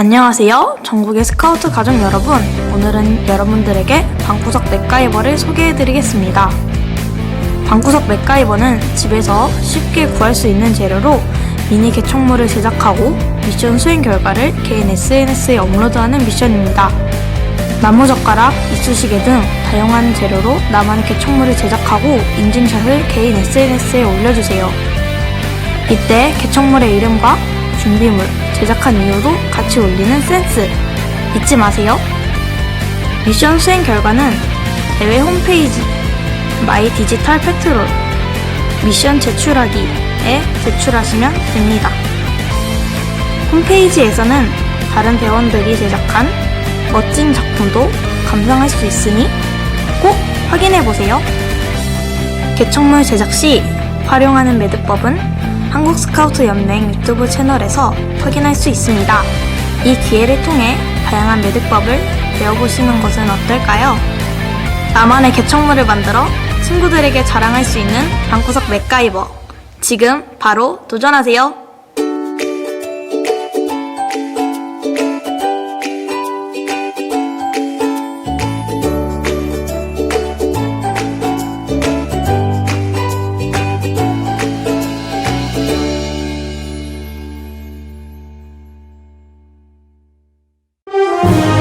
안녕하세요. 전국의 스카우트 가족 여러분. 오늘은 여러분들에게 방구석 맥가이버를 소개해드리겠습니다. 방구석 맥가이버는 집에서 쉽게 구할 수 있는 재료로 미니 개척물을 제작하고 미션 수행 결과를 개인 SNS에 업로드하는 미션입니다. 나무젓가락, 이쑤시개 등 다양한 재료로 나만의 개척물을 제작하고 인증샷을 개인 SNS에 올려주세요. 이때 개척물의 이름과 준비물, 제작한 이유도 같이 올리는 센스 잊지 마세요. 미션 수행 결과는 대회 홈페이지 마이 디지털 페트롤 미션 제출하기에 제출하시면 됩니다. 홈페이지에서는 다른 대원들이 제작한 멋진 작품도 감상할 수 있으니 꼭 확인해 보세요. 개척물 제작 시 활용하는 매듭법은 한국 스카우트 연맹 유튜브 채널에서 확인할 수 있습니다. 이 기회를 통해 다양한 매듭법을 배워보시는 것은 어떨까요? 나만의 개척물을 만들어 친구들에게 자랑할 수 있는 방구석 맥가이버. 지금 바로 도전하세요. Oh.